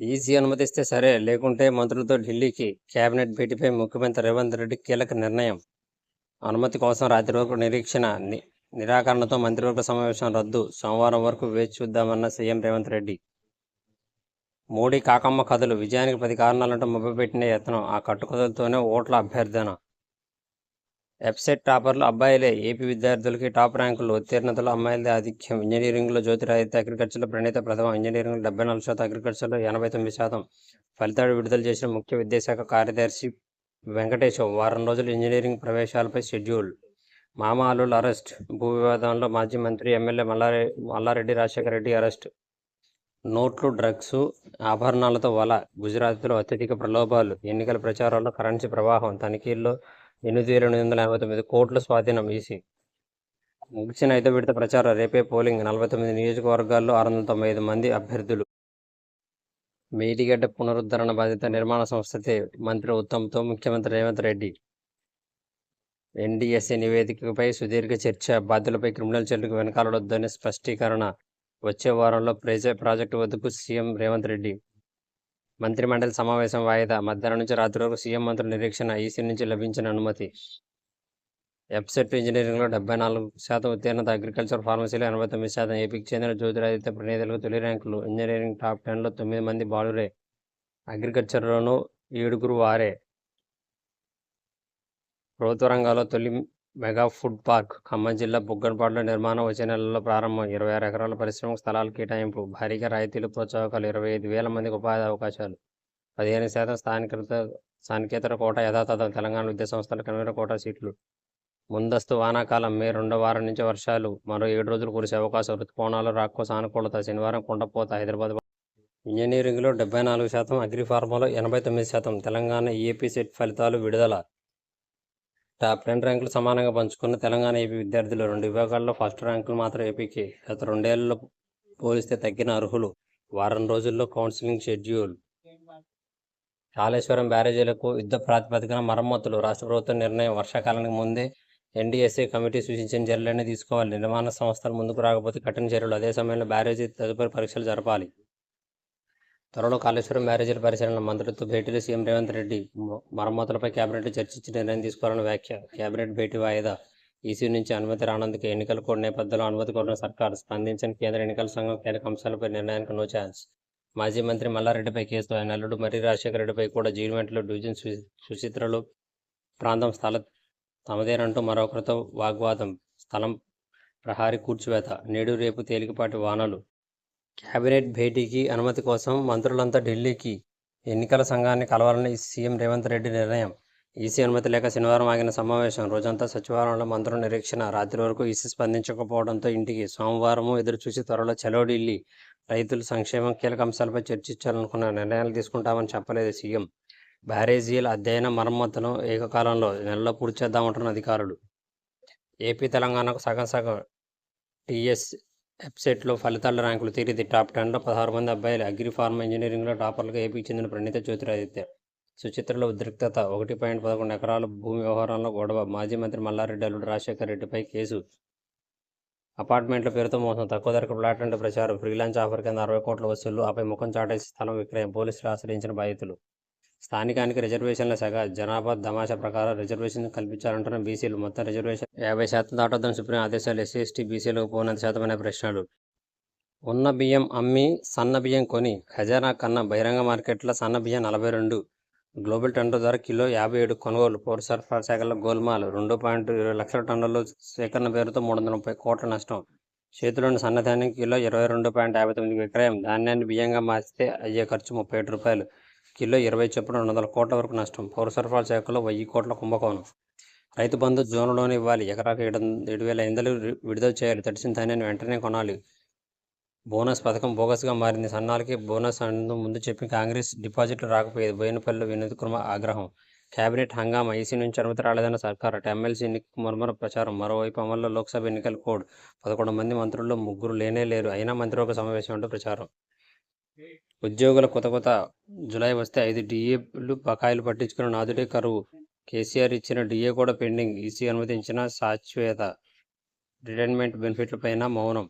EC అనుమతిస్తే సరే లేకుంటే మంత్రులతో ఢిల్లీకి కేబినెట్ భేటీపై ముఖ్యమంత్రి రేవంత్ రెడ్డి కీలక నిర్ణయం. అనుమతి కోసం రాత్రి వరకు నిరీక్షణ ని- నిరాకరణతో మంత్రివర్గ సమావేశం రద్దు. సోమవారం వరకు వేచి చూద్దామన్న సీఎం రేవంత్ రెడ్డి. మోడీ కాకమ్మ కథలు విజయానికి పది కారణాలంటూ ముప్పపెట్టిన యత్నం ఆ కట్టుకథలతోనే ఓట్ల అభ్యర్థన. వెబ్సైట్ టాపర్లు అబ్బాయిలే. ఏపీ విద్యార్థులకి టాప్ ర్యాంకులు ఉత్తీర్ణతలో అమ్మాయిలదే ఆధిక్యం. ఇంజనీరింగ్లో జ్యోతిరాదిత్య అగ్రికల్చర్లో ప్రణీత ప్రథమ ఇంజనీరింగ్ డెబ్బై నాలుగు శాతం అగ్రికల్చర్లో ఎనభై తొమ్మిది శాతం. ఫలితాలు విడుదల చేసిన ముఖ్య విద్యాశాఖ కార్యదర్శి వెంకటేశం. వారం రోజులు ఇంజనీరింగ్ ప్రవేశాలపై షెడ్యూల్. మామ అల్లుల అరెస్ట్. భూ వివాదంలో మాజీ మంత్రి ఎమ్మెల్యే మల్లారె మల్లారెడ్డి రాజశేఖర రెడ్డి అరెస్ట్. నోట్లు డ్రగ్స్ ఆభరణాలతో వల. గుజరాత్లో అత్యధిక ప్రలోభాలు. ఎన్నికల ప్రచారంలో కరెన్సీ ప్రవాహం. తనిఖీల్లో ఎనిమిది వేల ఎనిమిది వందల ఎనభై తొమ్మిది కోట్ల స్వాధీనం ఈసీ. ముగిసిన ఐదో విడత ప్రచారం రేపే పోలింగ్. నలభై తొమ్మిది నియోజకవర్గాల్లో ఆరు వందల తొంభై ఐదు మంది అభ్యర్థులు. మేడిగడ్డ పునరుద్ధరణ బాధ్యత నిర్మాణ సంస్థతే మంత్రి ఉత్తమ్తో ముఖ్యమంత్రి రేవంత్ రెడ్డి. ఎన్డీఎస్ఏ నివేదికపై సుదీర్ఘ చర్చ. బాధ్యులపై క్రిమినల్ చర్యలకు వెనకాలొద్దని స్పష్టీకరణ. వచ్చే వారంలో ప్రేజే ప్రాజెక్టు వద్దకు సీఎం రేవంత్ రెడ్డి. మంత్రిమండలి సమావేశం వాయిదా. మధ్యాహ్నం నుంచి రాత్రి వరకు సీఎం మంత్రుల నిరీక్షణ ఈసీ నుంచి లభించిన అనుమతి. ఎఫ్సెట్ ఇంజనీరింగ్లో డెబ్బై నాలుగు శాతం ఉత్తీర్ణత అగ్రికల్చర్ ఫార్మసీలో ఎనభై తొమ్మిది శాతం ఏపీకి చెందిన జ్యోతిరాదిత్య ప్రణేతలకు తొలి ర్యాంకులు. ఇంజనీరింగ్ టాప్ టెన్లో తొమ్మిది మంది బాలురే. అగ్రికల్చర్లోనూ ఏడుగురు వారే. ప్రభుత్వ రంగాల్లో తొలి మెగా ఫుడ్ పార్క్ ఖమ్మం జిల్లా బుగ్గన్పాడులో నిర్మాణం వచ్చే నెలలో ప్రారంభం. ఇరవై ఆరు ఎకరాల పరిశ్రమ స్థలాల కేటాయింపు. భారీగా రాయితీలు ప్రోత్సాహకాలు. ఇరవై ఐదు వేల మందికి ఉపాధి అవకాశాలు. పదిహేను శాతం స్థానికత స్థానికేతర కోట యథాతథం తెలంగాణ విద్యా సంస్థల కన్వీనర్ కోట సీట్లు. ముందస్తు వానాకాలం మే రెండో వారం నుంచి వర్షాలు. మరో ఏడు రోజులు కురిసే అవకాశం. ఋతుపవనాలు రాక్కో సానుకూలత. శనివారం కుండపోత. హైదరాబాద్ ఇంజనీరింగ్లో డెబ్బై నాలుగు శాతం అగ్రిఫార్మాలో ఎనభై తొమ్మిది శాతం. తెలంగాణ ఏపీ సెట్ ఫలితాలు విడుదల. టాప్ టెన్ ర్యాంకులు సమానంగా పంచుకున్న తెలంగాణ ఏపీ విద్యార్థులు రెండు విభాగాల్లో ఫస్ట్ ర్యాంకులు మాత్రం ఏపీకి. గత రెండేళ్ళలో పోలిస్తే తగ్గిన అర్హులు వారం రోజుల్లో కౌన్సిలింగ్ షెడ్యూల్. కాళేశ్వరం బ్యారేజీలకు యుద్ధ ప్రాతిపదికన మరమ్మతులు. రాష్ట్ర ప్రభుత్వం నిర్ణయం వర్షాకాలానికి ముందే ఎన్డీఎస్ఏ కమిటీ సూచించిన చర్యలన్నీ తీసుకోవాలి. నిర్మాణ సంస్థలు ముందుకు రాకపోతే కఠిన చర్యలు. అదే సమయంలో బ్యారేజీ తదుపరి పరీక్షలు జరపాలి. త్వరలో కాళేశ్వరం బ్యారేజీల పరిశీలన మంత్రులతో భేటీలో సీఎం రేవంత్ రెడ్డి మరమ్మతులపై కేబినెట్ చర్చించి నిర్ణయం తీసుకోవాలని వ్యాఖ్య కేబినెట్ భేటీ వాయిదా. ఈసీ నుంచి అనుమతి రానందుకు ఎన్నికల కోడ్ నేపథ్యంలో అనుమతి కోరిన సర్కార్ స్పందించిన కేంద్ర ఎన్నికల సంఘం కీలక అంశాలపై నిర్ణయానికి నో ఛాన్స్. మాజీ మంత్రి మల్లారెడ్డిపై కేసు ఆయన అల్లుడు మర్రి రాజశేఖర రెడ్డిపై కూడా జీడిమెంట్లో డివిజన్ సుచిత్రలు ప్రాంతం స్థల తమదేనంటూ మరొకరితో వాగ్వాదం. స్థలం ప్రహారీ కూర్చివేత. నేడు రేపు తేలికపాటి వానలు. కేబినెట్ భేటీకి అనుమతి కోసం మంత్రులంతా ఢిల్లీకి ఎన్నికల సంఘాన్ని కలవాలని సీఎం రేవంత్ రెడ్డి నిర్ణయం. ఈసీ అనుమతి లేక శనివారం ఆగిన సమావేశం. రోజంతా సచివాలయంలో మంత్రుల నిరీక్షణ. రాత్రి వరకు ఈసీ స్పందించకపోవడంతో ఇంటికి సోమవారము ఎదురుచూసి త్వరలో చలో ఢిల్లీ రైతుల సంక్షేమం కీలక అంశాలపై చర్చించాలనుకున్న నిర్ణయాలు తీసుకుంటామని చెప్పలేదు సీఎం. బ్యారేజీల అధ్యయన మరమ్మతును ఏకకాలంలో నెలలో పూర్తి చేద్దామంటున్న అధికారులు. ఏపీ తెలంగాణకు సగం సగం టీఎస్ వెబ్సైట్లో ఫలితాల ర్యాంకులు తీరిది టాప్ టెన్లో పదహారు మంది అబ్బాయిలు అగ్రి ఫార్మా ఇంజనీరింగ్లో టాపర్లుగా ఏపీకి చెందిన ప్రణీత జ్యోతిరాదిత్య. సుచిత్రలో ఉద్రిక్తత ఒకటి పాయింట్ పదకొండు ఎకరాల భూమి వ్యవహారంలో గొడవ. మాజీ మంత్రి మల్లారెడ్డి అల్లుడు రాజశేఖర్ రెడ్డిపై కేసు. అపార్ట్మెంట్ల పేరుతో మోసం. తక్కువ ధరకు ఫ్లాట్ అంటే ప్రచారం. ఫ్రీలాన్స్ ఆఫర్ కింద అరవై కోట్ల వసూళ్ళు. ఆపై ముఖం చాటేసి స్థలం విక్రయం. పోలీసులు ఆశ్రయించిన బాధితులు. స్థానికానికి రిజర్వేషన్ల శాఖ జనాభా దమాషా ప్రకారం రిజర్వేషన్ కల్పించాలంటున్న బీసీలు. మొత్తం రిజర్వేషన్ యాభై శాతం దాటొద్దని సుప్రీం ఆదేశాలు ఎస్సీ ఎస్టీ బీసీలకు పోనంత శాతం అనే ప్రశ్నలు. ఉన్న బియ్యం అమ్మి సన్న బియ్యం కొని ఖజానా కన్నా బహిరంగ మార్కెట్లో సన్న బియ్యం నలభై రెండు గ్లోబల్ టన్నుల ధర కిలో యాభై ఏడు కొనుగోలు. పౌర సరఫరా శాఖలో గోల్మాల్ రెండు పాయింట్ ఇరవై లక్షల టన్నులు సేకరణ పేరుతో మూడు వందల ముప్పై కోట్ల నష్టం. చేతిలోని సన్నధాన్యం కిలో ఇరవై రెండు పాయింట్ యాభై తొమ్మిది విక్రయం ధాన్యాన్ని బియ్యంగా మార్చితే అయ్యే ఖర్చు ముప్పై ఏడు రూపాయలు. కిలో ఇరవై చొప్పున రెండు వందల కోట్ల వరకు నష్టం. పౌర సరఫరాల శాఖలో వెయ్యి కోట్ల కుంభకోణం. రైతు బంధు జోన్లోనే ఇవ్వాలి. ఎకరాకు ఏడు ఏడు వేల ఐదు విడుదల చేయాలి. తడిసిన ధాన్యాన్ని వెంటనే కొనాలి. బోనస్ పథకం బోగస్గా మారింది. సన్నాలకి బోనస్ అందు ముందు చెప్పి కాంగ్రెస్ డిపాజిట్లు రాకపోయేది. బోయినపల్లి వినోద్ కుమార్ ఆగ్రహం. కేబినెట్ హంగామా. ఈసీ నుంచి అనుమతి రాలేదన్న సర్కార్ అటు. ఎమ్మెల్సీ ఎన్నిక మురమర ప్రచారం. మరోవైపు అమల్లో లోక్సభ ఎన్నికల కోడ్. పదకొండు మంది మంత్రుల్లో ముగ్గురు లేనే లేరు. అయినా మంత్రివర్గ సమావేశం అంటూ ప్రచారం. ఉద్యోగుల కొత్త కొత్త జులై వస్తే ఐదు డిఏలు బకాయిలు పట్టించుకున్న నాదుడే కరువు. కేసీఆర్ ఇచ్చిన డిఏ కూడా పెండింగ్. ఈసీ అనుమతించిన సాచ్వేత రిటైర్మెంట్ బెనిఫిట్లపైన మౌనం.